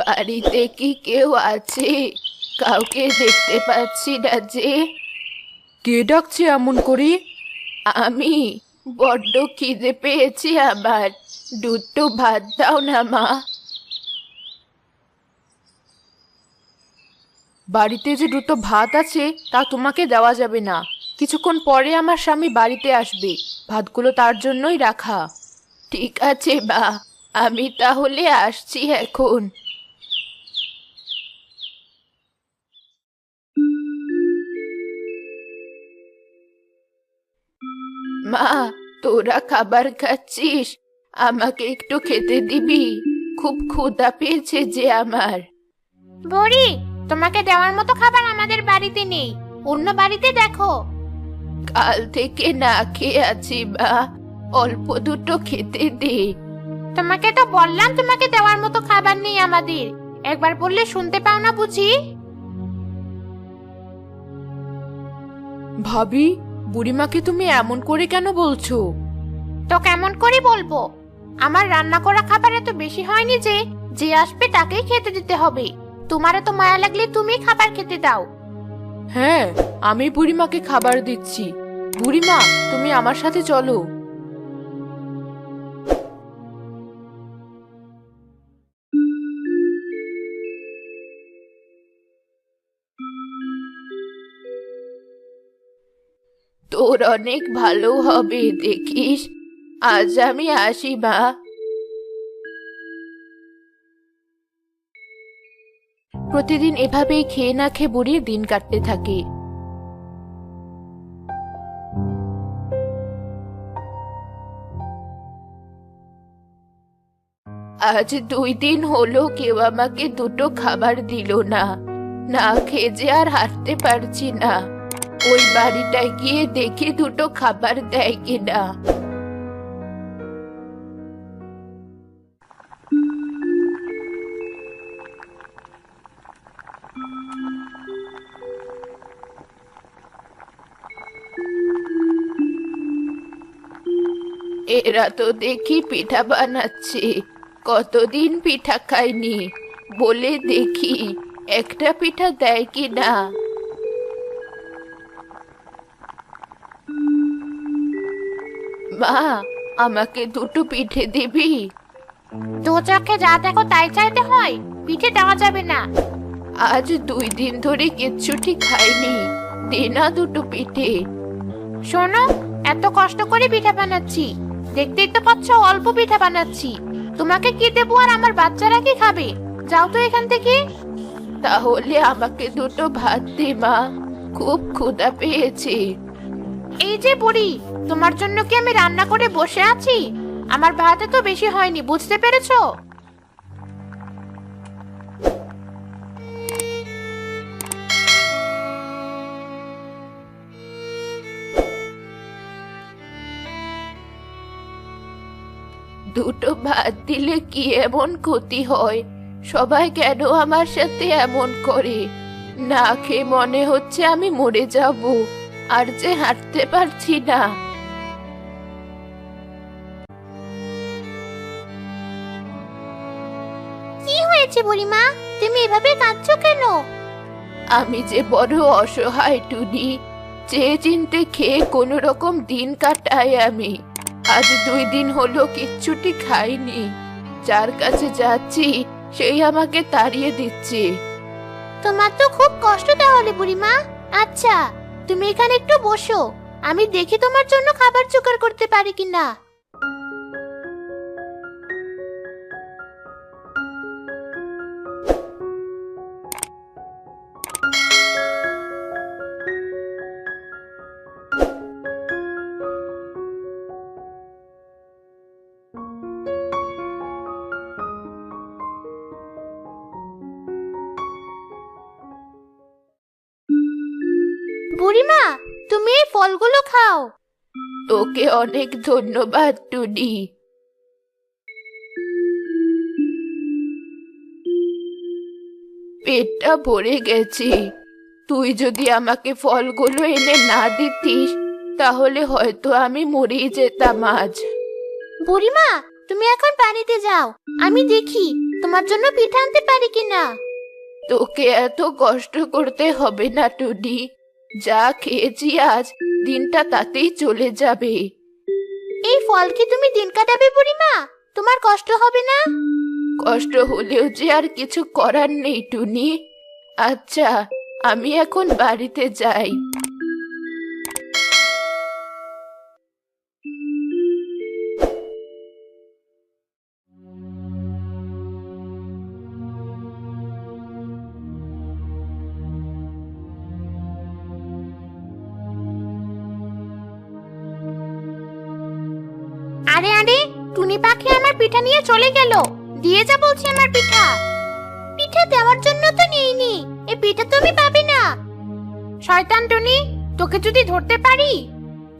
বাড়িতে কি কেউ আছে? কাউকে দেখতে পাচ্ছি না যে। কে ডাকছে এমন করে? আমি। বড্ড খিদে পেয়েছি আবার। দুটো ভাত দাও না মা। বাড়িতে যে দুটো ভাত আছে তা তোমাকে দেওয়া যাবে না। কিছুক্ষণ পরে আমার স্বামী বাড়িতে আসবে। ভাতগুলো তার জন্যই রাখা। ঠিক আছে বা আমি তাহলে আসছি এখন। মা তোরা খাবার খাচ্ছিস? আমাকে একটু খেতে দিবি? খুব ক্ষুধা পেয়েছে যে আমার। বড়ি তোমাকে দেওয়ার মতো খাবার আমাদের বাড়িতে নেই। অন্য বাড়িতে দেখো। কাল থেকে না খেয়ে আছি বা অল্প দুটো খেতে দে। তোমাকে তো বললাম তোমাকে দেওয়ার মতো খাবার নেই আমাদের। একবার বললে শুনতে পাও না বুঝি? ভাবি বুড়িমাকে তুমি এমন করে কেন বলছো? তো কেমন করে বলব। আমার রান্না করা খাবার এত বেশি হয়নি যে যে আসবে তাকেই খেতে দিতে হবে। তোমার তো মায়া লাগলে তুমি খাবার খেতে দাও। হ্যাঁ আমি বুড়িমাকে খাবার দিচ্ছি। বুড়িমা তুমি আমার সাথে চলো। তোর অনেক ভালো হবে, দেখিস? আজ আমি আসি, মা। প্রতিদিন এভাবেই খেয়ে না খেয়ে বুড়ির দিন কাটতে থাকে। আজ দুই দিন হলো কেউ আমাকে দুটো খাবার দিল না। না খেয়ে যে আর হাঁটতে পারছি না। ওই বাড়িটায় গিয়ে দেখি দুটো খাবার দেয় কিনা। এরা তো দেখি পিঠা বানাচ্ছে। কতদিন পিঠা খাইনি বলে দেখি একটা পিঠা দেয় কি না মা আমাকে দুটো পিঠে দিবি। দু চোখে যা দেখো তাই চাইতে হয়। পিঠে দেওয়া যাবে না। আজ দুই দিন ধরে কিচ্ছুটি খাইনি। দে না দুটো পিঠে। শোনো এত কষ্ট করে পিঠা বানাচ্ছি। দেখতেই তো পাচ্ছ অল্প পিঠা বানাচ্ছি। তোমাকে কি দেবো আর আমার বাচ্চারা কি খাবে? যাও তো এখান থেকে। তাহলে আমাকে দুটো ভাত দে মা। খুব ক্ষুধা পেয়েছে। এই যে বুড়ি, তোমার জন্য কি আমি রান্না করে বসে আছি? আমার ভাতে তো বেশি হয়নি, বুঝতে পেরেছ? দুটো ভাত দিলে কি এমন ক্ষতি হয়? সবাই কেন আমার সাথে এমন করে? না খেয়ে মনে হচ্ছে আমি মরে যাব। আর যে হাঁটতে পারছি না। কি হয়েছে বুড়িমা? তুমি এভাবে কাঁদছো কেন? আমি যে বড় অসহায় টুনি চেয়ে চিনতে খেয়ে কোনো রকম দিন কাটাই আমি। আজ দুই দিন হলো কিচ্ছুটি খাইনি। যার কাছে যাচ্ছি সেই আমাকে তাড়িয়ে দিচ্ছে। তোমার তো খুব কষ্ট তাহলে বুড়িমা। আচ্ছা তুমি এখানে একটু বসো। আমি দেখি তোমার জন্য খাবার জোগাড় করতে পারি কিনা। বুড়িমা তুমি এই ফলগুলো খাও। তোকে অনেক ধন্যবাদ টুনি। পেটটা ভরে গেছে। তুই যদি আমাকে ফলগুলো এনে না দিতিস তাহলে হয়তো আমি মরেই যেতাম আজ। বুড়িমা তুমি এখন পানিতে যাও। আমি দেখি তোমার জন্য পিঠা আনতে পারি কিনা। তোকে এত কষ্ট করতে হবে না টুনি। যা খেয়েছি আজ দিনটা তাতেই চলে যাবে। এই ফল কি তুমি দিন কাটাবে বুড়িমা? তোমার কষ্ট হবে না? কষ্ট হলেও যে আর কিছু করার নেই টুনি। আচ্ছা আমি এখন বাড়িতে যাই। টুনি পাখি আমার পিঠা নিয়ে চলে গেল। দিয়ে যা বলছি আমার পিঠা। পিঠা দেওয়ার জন্য তো নেইনি। এই পিঠা তুমি পাবে না। শয়তান টুনি, তোকে যদি ধরতে পারি?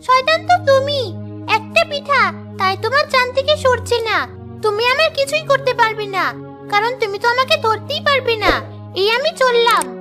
শয়তান তো তুমি। একটা পিঠা, তাই তোমার চান থেকে সরছে না। তুমি আমার কিছুই করতে পারবে না। কারণ তুমি তো আমাকে ধরতেই পারবে না। এই আমি চললাম।